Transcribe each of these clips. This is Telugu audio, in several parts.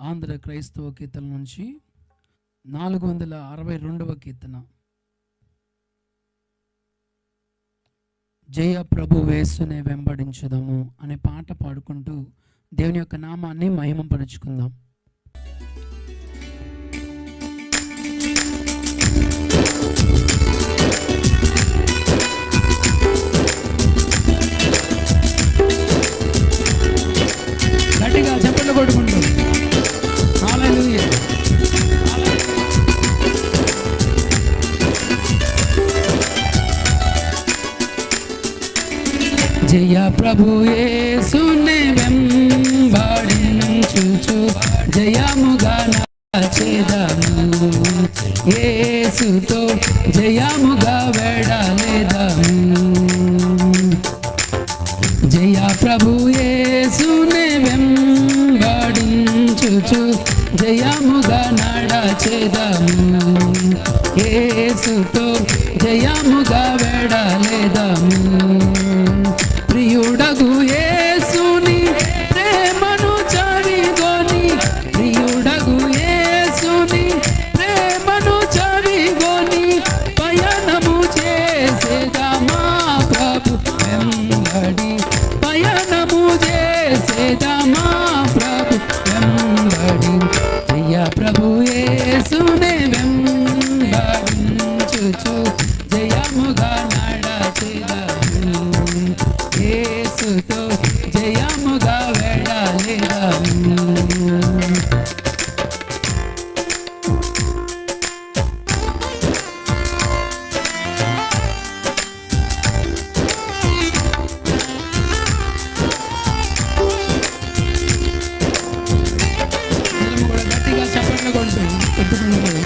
ఆంధ్ర క్రైస్తవ కీర్తన నుంచి నాలుగు వందల అరవై రెండవ కీర్తన. జయ ప్రభు వేసునే వెంబడించుదాము అనే పాట పాడుకుంటూ దేవుని యొక్క నామాన్ని మహిమపరుచుకుందాం. జయ ప్రభు యేసునే వెంబడించుచు జయముగా నాచేదము ఏసుతో జయముగా వెడలేదము. జయ ప్రభు యేసునే వెంబడించుచు జయముగా నడచేదము. ఏసుతో జయముగా వెడలేదము. జయముగా నడచెదము యేసుతో జయముగా వెళ్ళలేదము అందరం కూడా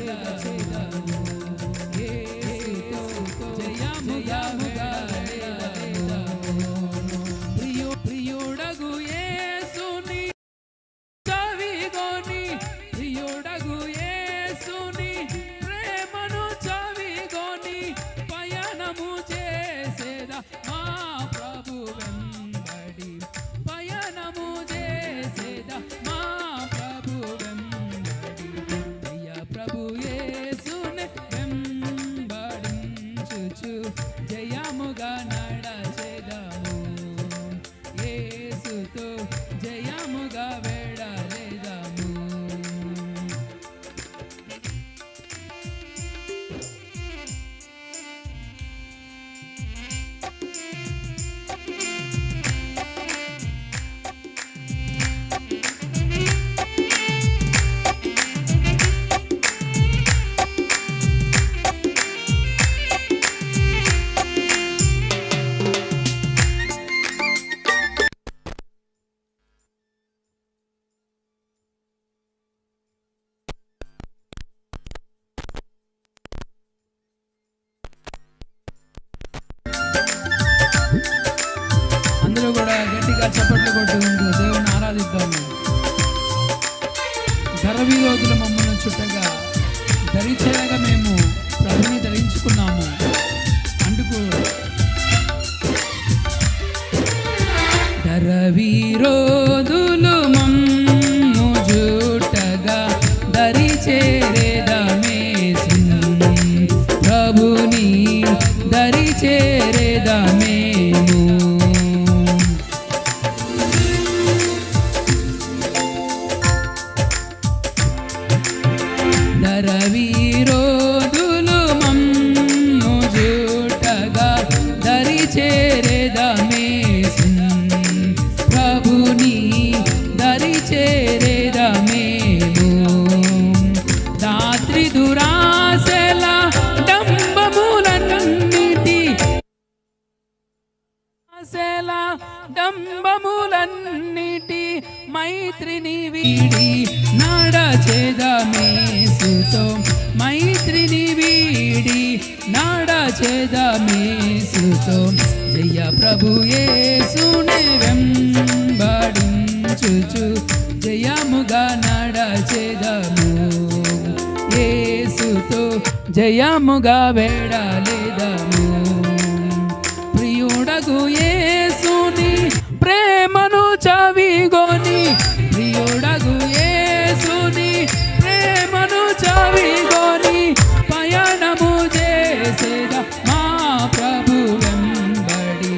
কাছে কাছে చప్పట్లు కొట్టుకుంటూ దేవుని ఆరాధిద్దాము. గర్వీరోజులు మమ్మల్ని చుట్టగా ధరించేలాగా మేము ప్రభుని ధరించుకున్నాము. అందుకు ధరవీరోదులు మమ్ము డంబములన్నిటి మైత్రిని వీడి నాడచేదమేసుతో మైత్రిని వీడి నాడచేదమేసుతో జయ ప్రభు యేసునే వెంబడించుచు జయముగా నాడచేదము. యేసుతో జయముగా వేడలేదము. ప్రియుడగు యేసుని చవిగొని ప్రియుడగు యేసుని ప్రేమను చవిగొని పయనము చేసేద మా ప్రభు వెంబడి.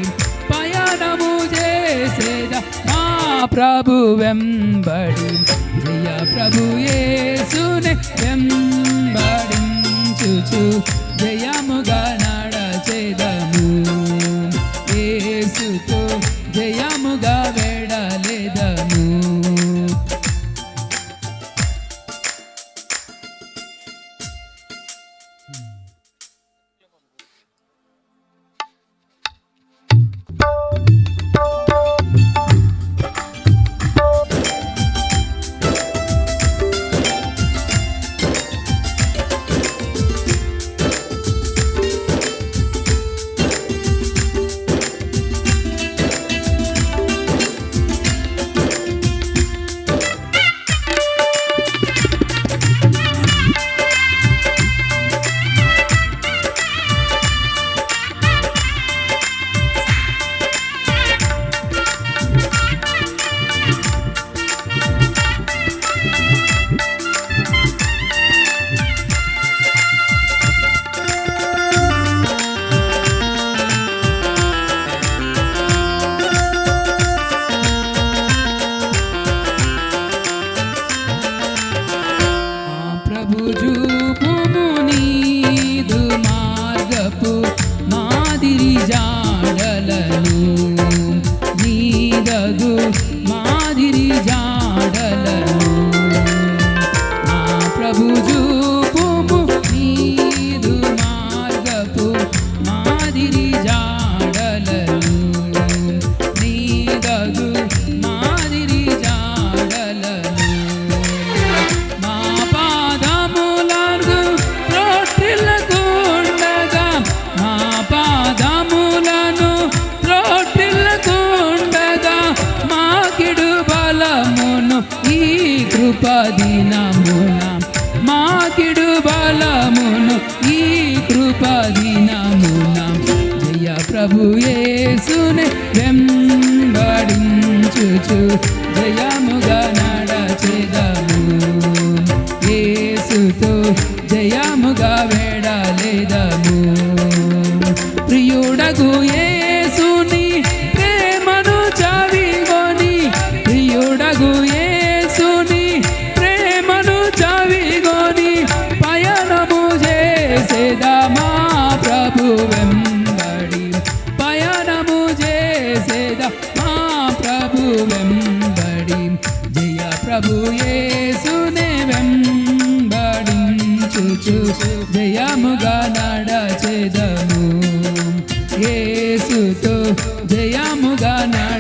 పయనము చేసేద మా ప్రభు వెంబడి. ప్రియ ప్రభు యేసుని వెంబడించుచు జయముగా నడచేదము. యేసుతో జయముగా వెడలేదము ఆ ప్రభు చూపుము నీదు మార్గపు మాదిరి జాడలను. నీదగు మాదిరి జాడలను. మా పాదములను త్రోటిల్లకుండగా మా పాదములను త్రోటిల్లకుండగా మా కిడు బలమును ఈ కృపదినమున యేసు జయముగా నడచేదాము. యేసుతో జయముగా వేడలేదము జయ ప్రభు యేసునే వెంబడించుచు జయముగా నడచేదము. యేసుతో జయముగా నడలేదము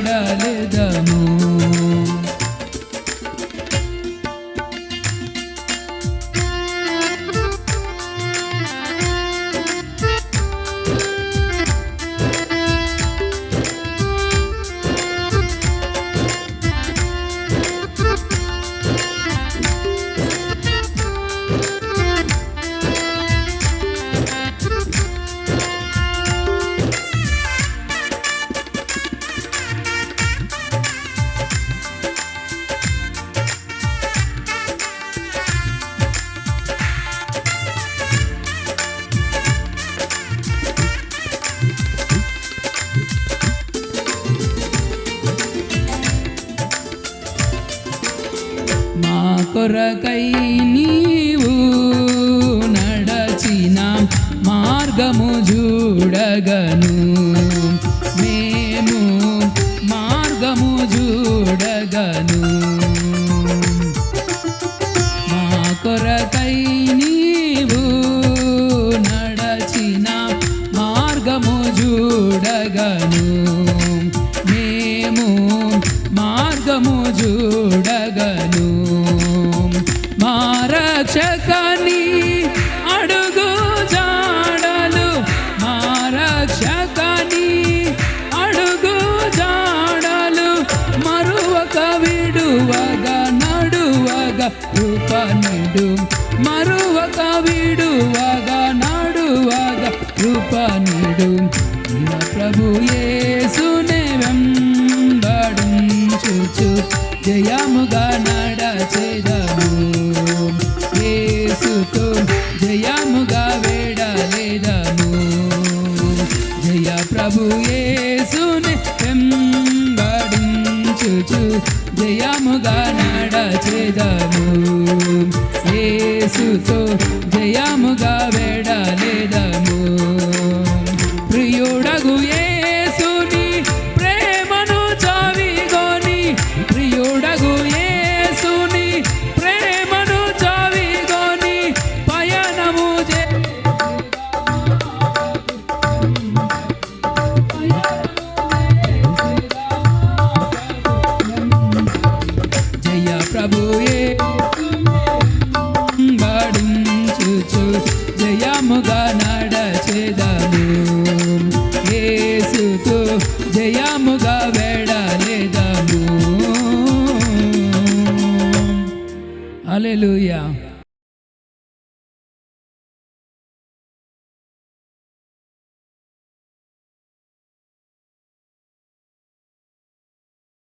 కొరకై నీవు నడచిన మార్గము చూడగను. మేము మార్గము చూడగను. doom. జయముగా నడచేదము ఏసుతో జయముగా వెడలేదము అలెలుయా